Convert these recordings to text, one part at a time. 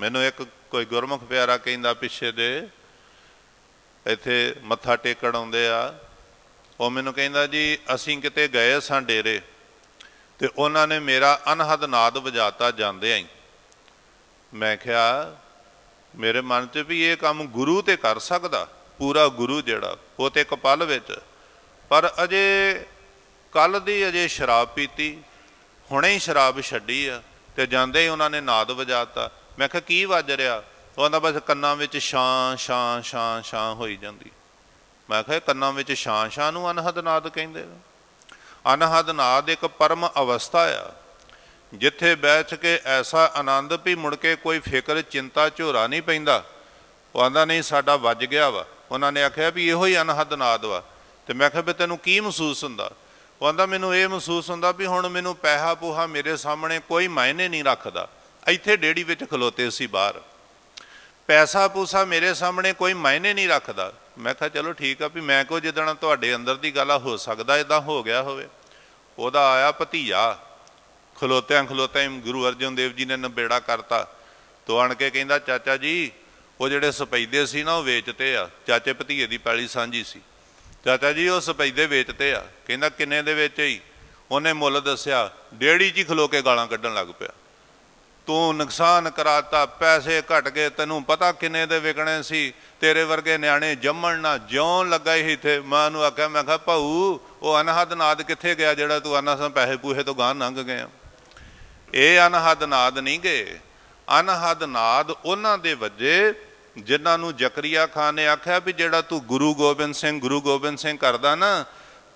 ਮੈਨੂੰ ਇੱਕ ਕੋਈ ਗੁਰਮੁਖ ਪਿਆਰਾ ਕਹਿੰਦਾ ਪਿੱਛੇ ਦੇ, ਇੱਥੇ ਮੱਥਾ ਟੇਕਣ ਆਉਂਦੇ ਆ। ਉਹ ਮੈਨੂੰ ਕਹਿੰਦਾ ਜੀ, ਅਸੀਂ ਕਿਤੇ ਗਏ ਸਾਂ ਡੇਰੇ ਤੇ ਉਹਨਾਂ ਨੇ ਮੇਰਾ ਅਨਹਦ ਨਾਦ ਵਜਾਤਾ ਜਾਂਦੇ ਆਂ ਮੈਂ ਕਿਹਾ, ਮੇਰੇ ਮਨ 'ਚ ਵੀ ਇਹ ਕੰਮ ਗੁਰੂ ਤੇ ਕਰ ਸਕਦਾ, ਪੂਰਾ ਗੁਰੂ ਜਿਹੜਾ, ਉਹ ਤੇ ਕਪਲ ਵਿੱਚ। ਪਰ ਅਜੇ ਕੱਲ ਦੀ ਅਜੇ ਸ਼ਰਾਬ ਪੀਤੀ, ਹੁਣੇ ਹੀ ਸ਼ਰਾਬ ਛੱਡੀ ਆ ਤੇ ਜਾਂਦੇ ਹੀ ਉਹਨਾਂ ਨੇ ਨਾਦ ਵਜਾਤਾ। ਮੈਂ ਕਿਹਾ, ਕੀ ਵੱਜ ਰਿਹਾ? ਉਹ ਉਹਨਾਂ ਬਸ ਕੰਨਾਂ ਵਿੱਚ ਛਾਂ ਛਾਂ ਛਾਂ ਛਾਂ ਹੋਈ ਜਾਂਦੀ। ਮੈਂ ਕਿਹਾ ਕੰਨਾਂ ਵਿੱਚ ਛਾਂ ਛਾਂ ਨੂੰ ਅਨਹਦ ਨਾਦ ਕਹਿੰਦੇ ਨੇ। ਅਨਹਦ ਨਾਦ ਇੱਕ ਪਰਮ ਅਵਸਥਾ ਆ। ਜਿੱਥੇ ਬੈਠ ਕੇ ਐਸਾ ਆਨੰਦ ਵੀ ਮੁੜ ਕੇ ਕੋਈ ਫਿਕਰ, ਚਿੰਤਾ, ਝੋਰਾ ਨਹੀਂ ਪੈਂਦਾ। ਉਹ ਆਂਦਾ, ਨਹੀਂ, ਸਾਡਾ ਵੱਜ ਗਿਆ ਵਾ। ਉਹਨਾਂ ਨੇ ਆਖਿਆ ਵੀ ਇਹੋ ਹੀ ਅਨਹਦ ਨਾਦ ਵਾ। ਤੇ ਮੈਂ ਕਿਹਾ, ਵੀ ਤੈਨੂੰ ਕੀ ਮਹਿਸੂਸ ਹੁੰਦਾ? ਉਹ ਆਂਦਾ, ਮੈਨੂੰ ਇਹ ਮਹਿਸੂਸ ਹੁੰਦਾ ਵੀ ਹੁਣ ਮੈਨੂੰ ਪੈਸਾ ਪੂਹਾ ਮੇਰੇ ਸਾਹਮਣੇ ਕੋਈ ਮਾਇਨੇ ਨਹੀਂ ਰੱਖਦਾ। ਇੱਥੇ ਡੇੜੀ ਵਿੱਚ ਖਲੋਤੇ ਸੀ ਬਾਹਰ। ਪੈਸਾ ਪੂਸਾ ਮੇਰੇ ਸਾਹਮਣੇ ਕੋਈ ਮਾਇਨੇ ਨਹੀਂ ਰੱਖਦਾ। ਮੈਂ ਕਿਹਾ, ਚਲੋ ਠੀਕ ਆ ਵੀ ਮੈਂ ਕੋ ਜਿੱਦਣ ਤੁਹਾਡੇ ਅੰਦਰ ਦੀ ਗੱਲ ਆ, ਹੋ ਸਕਦਾ ਇਦਾਂ ਹੋ ਗਿਆ ਹੋਵੇ। ਉਹਦਾ ਆਇਆ ਭਤੀਆ ਖਲੋਤਿਆਂ ਖਲੋਤਿਆਂ ਗੁਰੂ ਅਰਜਨ ਦੇਵ ਜੀ ਨੇ ਨਬੇੜਾ ਕਰਤਾ। ਤੋ ਆਣ ਕੇ ਕਹਿੰਦਾ, ਚਾਚਾ ਜੀ, ਉਹ ਜਿਹੜੇ ਸਪੈਦੇ ਸੀ ਨਾ, ਉਹ ਵੇਚਤੇ ਆ। ਚਾਚੇ ਭਤੀਏ ਦੀ ਪੈਲੀ ਸਾਂਝੀ ਸੀ। ਚਾਚਾ ਜੀ, ਉਹ ਸਪੈਦੇ ਵੇਚਤੇ ਆ। ਕਹਿੰਦਾ, ਕਿੰਨੇ ਦੇ ਵਿੱਚ ਹੀ ਉਹਨੇ ਮੁੱਲ ਦੱਸਿਆ, ਡੇੜੀ 'ਚ ਹੀ ਖਲੋ ਕੇ ਗਾਲਾਂ ਕੱਢਣ ਲੱਗ ਪਿਆ। ਤੂੰ ਨੁਕਸਾਨ ਕਰਾਤਾ, ਪੈਸੇ ਘਟ ਗਏ, ਤੈਨੂੰ ਪਤਾ ਕਿੰਨੇ ਦੇ ਵਿਕਣੇ ਸੀ, ਤੇਰੇ ਵਰਗੇ ਨਿਆਣੇ ਜੰਮਣ ਨਾ ਜਿਉਂ ਲੱਗਾ ਹੀ ਇੱਥੇ। ਮਾਂ ਨੂੰ ਆਖਿਆ, ਮੈਂ ਕਿਹਾ, ਭਾਊ, ਉਹ ਅਨਹਦ ਨਾਦ ਕਿੱਥੇ ਗਿਆ ਜਿਹੜਾ ਤੂੰ ਆਨਾ ਪੈਸੇ ਪੂਹੇ ਤੋਂ ਗਾਂ ਲੰਘ ਗਿਆ? ਇਹ ਅਨਹਦ ਨਾਦ ਨਹੀਂ ਗਏ। ਅਨਹਦ ਨਾਦ ਉਹਨਾਂ ਦੇ ਵੱਜੇ ਜਿਨ੍ਹਾਂ ਨੂੰ ਜ਼ਕਰੀਆ ਖਾਨ ਨੇ ਆਖਿਆ ਵੀ ਜਿਹੜਾ ਤੂੰ ਗੁਰੂ ਗੋਬਿੰਦ ਸਿੰਘ, ਗੁਰੂ ਗੋਬਿੰਦ ਸਿੰਘ ਕਰਦਾ ਨਾ,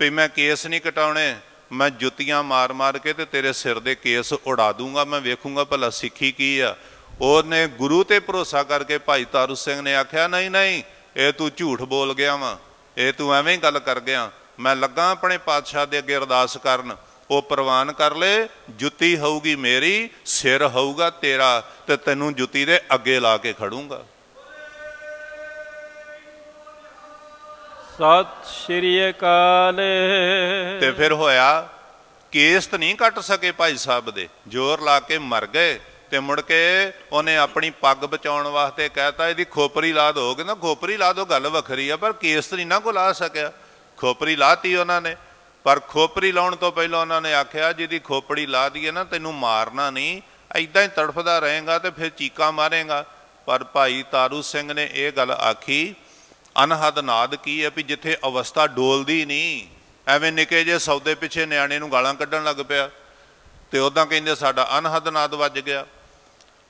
ਵੀ ਮੈਂ ਕੇਸ ਨਹੀਂ ਕਟਾਉਣੇ ਮੈਂ ਜੁੱਤੀਆਂ ਮਾਰ-ਮਾਰ ਕੇ ਤੇ ਤੇਰੇ ਸਿਰ ਦੇ ਕੇਸ ਉਡਾ ਦੂੰਗਾ, ਮੈਂ ਵੇਖੂੰਗਾ ਭਲਾ ਸਿੱਖੀ ਕੀ ਆ। ਉਹਨੇ ਗੁਰੂ ਤੇ ਭਰੋਸਾ ਕਰਕੇ ਭਾਈ ਤਾਰੂ ਸਿੰਘ ਨੇ ਆਖਿਆ, ਨਹੀਂ ਨਹੀਂ, ਇਹ ਤੂੰ ਝੂਠ ਬੋਲ ਗਿਆ ਵਾ, ਇਹ ਤੂੰ ਐਵੇਂ ਹੀ ਗੱਲ ਕਰ ਗਿਆ। ਮੈਂ ਲੱਗਾ ਆਪਣੇ ਪਾਤਸ਼ਾਹ ਦੇ ਅੱਗੇ ਅਰਦਾਸ ਕਰਨ, ਉਹ ਪ੍ਰਵਾਨ ਕਰ ਲੈ, ਜੁੱਤੀ ਹੋਊਗੀ ਮੇਰੀ, ਸਿਰ ਹੋਊਗਾ ਤੇਰਾ ਤੇ ਤੈਨੂੰ ਜੁੱਤੀ ਦੇ ਅੱਗੇ ਲਾ ਕੇ ਖੜੂੰਗਾ। ਸਤਿ ਸ਼੍ਰੀ ਅਕਾਲ। ਤੇ ਫਿਰ ਹੋਇਆ, ਕੇਸ ਤਾਂ ਨਹੀਂ ਕੱਟ ਸਕੇ ਭਾਈ ਸਾਹਿਬ ਦੇ। ਜ਼ੋਰ ਲਾ ਕੇ ਮਰ ਗਏ ਤੇ ਮੁੜ ਕੇ ਉਹਨੇ ਆਪਣੀ ਪੱਗ ਬਚਾਉਣ ਵਾਸਤੇ ਕਹਿਤਾ, ਇਹਦੀ ਖੋਪਰੀ ਲਾ ਦੋ ਕਹਿੰਦਾ, ਖੋਪਰੀ ਲਾ ਦੋ ਗੱਲ ਵੱਖਰੀ ਆ, ਪਰ ਕੇਸ ਤਾਂ ਨਹੀਂ ਨਾ ਕੋ ਲਾ ਸਕਿਆ। ਖੋਪਰੀ ਲਾਤੀ ਉਹਨਾਂ ਨੇ। ਪਰ ਖੋਪਰੀ ਲਾਉਣ ਤੋਂ ਪਹਿਲਾਂ ਉਹਨਾਂ ਨੇ ਆਖਿਆ, ਜਿਹਦੀ ਖੋਪੜੀ ਲਾ ਦਈਏ ਨਾ, ਤੈਨੂੰ ਮਾਰਨਾ ਨਹੀਂ। ਐਦਾਂ ਹੀ ਤੜਫਦਾ ਰਹੇਗਾ ਤੇ ਫਿਰ ਚੀਕਾਂ ਮਾਰੇਗਾ। ਪਰ ਭਾਈ ਤਾਰੂ ਸਿੰਘ ਨੇ ਇਹ ਗੱਲ ਆਖੀ ਅਨਹਦ ਨਾਦ ਕੀ ਹੈ ਵੀ ਜਿੱਥੇ ਅਵਸਥਾ ਡੋਲਦੀ ਨਹੀਂ, ਐਵੇਂ ਨਿੱਕੇ ਜੇ ਸੌਦੇ ਪਿੱਛੇ ਨਿਆਣੇ ਨੂੰ ਗਾਲਾਂ ਕੱਢਣ ਲੱਗ ਪਿਆ ਤੇ ਉਦਾਂ ਕਹਿੰਦੇ ਸਾਡਾ ਅਨਹਦ ਨਾਦ ਵੱਜ ਗਿਆ।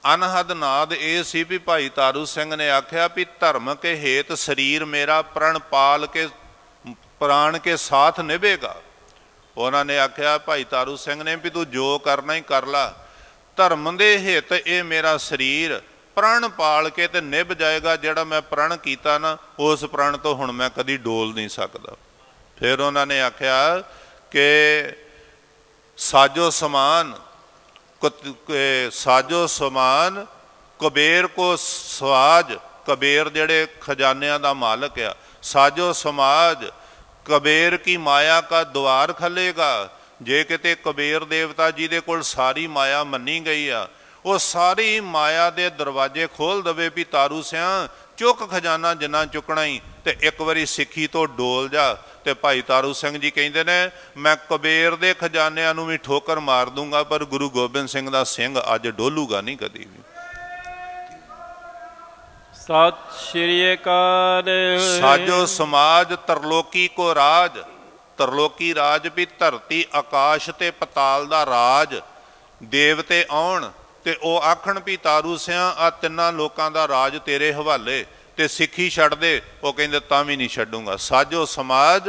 ਅਨਹਦ ਨਾਦ ਇਹ ਸੀ ਵੀ ਭਾਈ ਤਾਰੂ ਸਿੰਘ ਨੇ ਆਖਿਆ ਵੀ ਧਰਮ ਕੇ ਹੇਤ ਸਰੀਰ ਮੇਰਾ ਪ੍ਰਣ ਪਾਲ ਕੇ, ਪ੍ਰਾਣ ਕੇ ਸਾਥ ਨਿਭੇਗਾ। ਉਹਨਾਂ ਨੇ ਆਖਿਆ ਭਾਈ ਤਾਰੂ ਸਿੰਘ ਨੇ ਵੀ ਤੂੰ ਜੋ ਕਰਨਾ ਹੀ ਕਰ ਲਾ। ਧਰਮ ਦੇ ਹਿੱਤ ਇਹ ਮੇਰਾ ਸਰੀਰ ਪ੍ਰਣ ਪਾਲ ਕੇ ਤੇ ਨਿਭ ਜਾਏਗਾ ਜਿਹੜਾ ਮੈਂ ਪ੍ਰਣ ਕੀਤਾ ਨਾ, ਉਸ ਪ੍ਰਣ ਤੋਂ ਹੁਣ ਮੈਂ ਕਦੀ ਡੋਲ ਨਹੀਂ ਸਕਦਾ। ਫਿਰ ਉਹਨਾਂ ਨੇ ਆਖਿਆ ਕਿ ਸਾਜੋ ਸਮਾਨ, ਕੁਤ- ਸਾਜੋ ਸਮਾਨ, ਕੁਬੇਰ ਕੋ ਸਵਾਜ, ਕਬੀਰ ਜਿਹੜੇ ਖਜ਼ਾਨਿਆਂ ਦਾ ਮਾਲਕ ਆ। ਸਾਜੋ ਸਮਾਜ, ਕਬੀਰ ਕੀ ਮਾਇਆ ਕਾ ਦੁਆਰ ਖੱਲੇਗਾ? ਜੇ ਕਿਤੇ ਕਬੀਰ ਦੇਵਤਾ ਜੀ ਦੇ ਕੋਲ ਸਾਰੀ ਮਾਇਆ ਮੰਨੀ ਗਈ ਆ ਉਹ ਸਾਰੀ ਮਾਇਆ ਦੇ ਦਰਵਾਜ਼ੇ ਖੋਲ ਦਵੇ ਵੀ ਤਾਰੂ ਸਿਆਂ ਚੁੱਕ ਖਜ਼ਾਨਾ ਜਿੰਨਾ ਚੁੱਕਣਾ ਹੀ ਤੇ ਇੱਕ ਵਾਰੀ ਸਿੱਖੀ ਤੋਂ ਡੋਲ ਜਾ। ਤੇ ਭਾਈ ਤਾਰੂ ਸਿੰਘ ਜੀ ਕਹਿੰਦੇ ਨੇ ਮੈਂ ਕਬੀਰ ਦੇ ਖਜ਼ਾਨਿਆਂ ਨੂੰ ਵੀ ਠੋਕਰ ਮਾਰ ਦੂੰਗਾ ਪਰ ਗੁਰੂ ਗੋਬਿੰਦ ਸਿੰਘ ਦਾ ਸਿੰਘ ਅੱਜ ਡੋਲੂਗਾ ਨਹੀਂ ਕਦੀ ਵੀ। ਸਤਿ ਸ਼੍ਰੀ ਅਕਾਲ। ਸਾਜੋ ਸਮਾਜ ਤਰਲੋਕੀ ਕੋ ਰਾਜ ਤਰਲੋਕੀ ਰਾਜ ਵੀ ਧਰਤੀ ਆਕਾਸ਼ ਤੇ ਪਤਾਲ ਦਾ ਰਾਜ ਦੇਵਤੇ ਆਉਣ ਤੇ ਉਹ ਆਖਣ ਵੀ, ਤਾਰੂ ਸਿਆਂ ਆ ਤਿੰਨਾਂ ਲੋਕਾਂ ਦਾ ਰਾਜ ਤੇਰੇ ਹਵਾਲੇ ਤੇ ਸਿੱਖੀ ਛੱਡ ਦੇ। ਉਹ ਕਹਿੰਦੇ, ਤਾਂ ਵੀ ਨਹੀਂ ਛੱਡੂਗਾ। ਸਾਜੋ ਸਮਾਜ,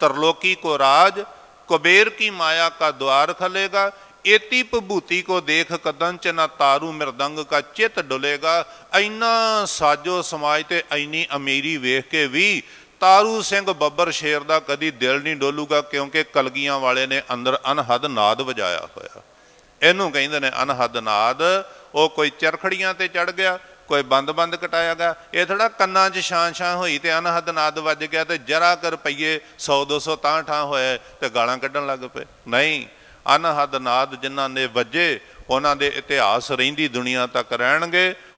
ਤਰਲੋਕੀ ਕੋ ਰਾਜ, ਕੁਬੇਰ ਕੀ ਮਾਇਆ ਕਾ ਦਵਾਰ ਖਲੇਗਾ। ਏਤੀ ਭਭੂਤੀ ਕੋ ਦੇਖ ਕਦਨ ਚ ਨਾ ਤਾਰੂ ਮਿਰਦੰਗ ਕਾ ਚਿਤ ਡੁਲੇਗਾ। ਐਨਾ ਸਾਜੋ ਸਮਾਜ ਤੇ ਐਨੀ ਅਮੀਰੀ ਵੇਖ ਕੇ ਵੀ ਤਾਰੂ ਸਿੰਘ ਬੱਬਰ ਸ਼ੇਰ ਦਾ ਕਦੀ ਦਿਲ ਨਹੀਂ ਡੋਲੂਗਾ, ਕਿਉਂਕਿ ਕਲਗੀਆਂ ਵਾਲੇ ਨੇ ਅੰਦਰ ਅਨਹਦ ਨਾਦ ਵਜਾਇਆ ਹੋਇਆ। ਇਹਨੂੰ ਕਹਿੰਦੇ ਨੇ ਅਨਹਦ ਨਾਦ। ਉਹ ਕੋਈ ਚਰਖੜੀਆਂ ਤੇ ਚੜ ਗਿਆ, ਕੋਈ ਬੰਦ-ਬੰਦ ਕਟਾਇਆ ਗਿਆ। ਇਹ ਥੋੜਾ ਕੰਨਾਂ 'ਚ ਛਾਂ-ਛਾਂ ਹੋਈ ਤੇ ਅਨਹਦ ਨਾਦ ਵੱਜ ਗਿਆ ਤੇ ਜਰਾ ਕਰ ਪਈਏ 100 200 ਤਾਂ ਠਾਂ ਹੋਏ ਤੇ ਗਾਲਾਂ ਕੱਢਣ ਲੱਗ ਪਏ। ਨਹੀਂ, ਅਨਹਦ ਨਾਦ ਜਿਨ੍ਹਾਂ ਨੇ ਵੱਜੇ, ਉਹਨਾਂ ਦੇ ਇਤਿਹਾਸ ਰਹਿੰਦੀ ਦੁਨੀਆ ਤੱਕ ਰਹਿਣਗੇ।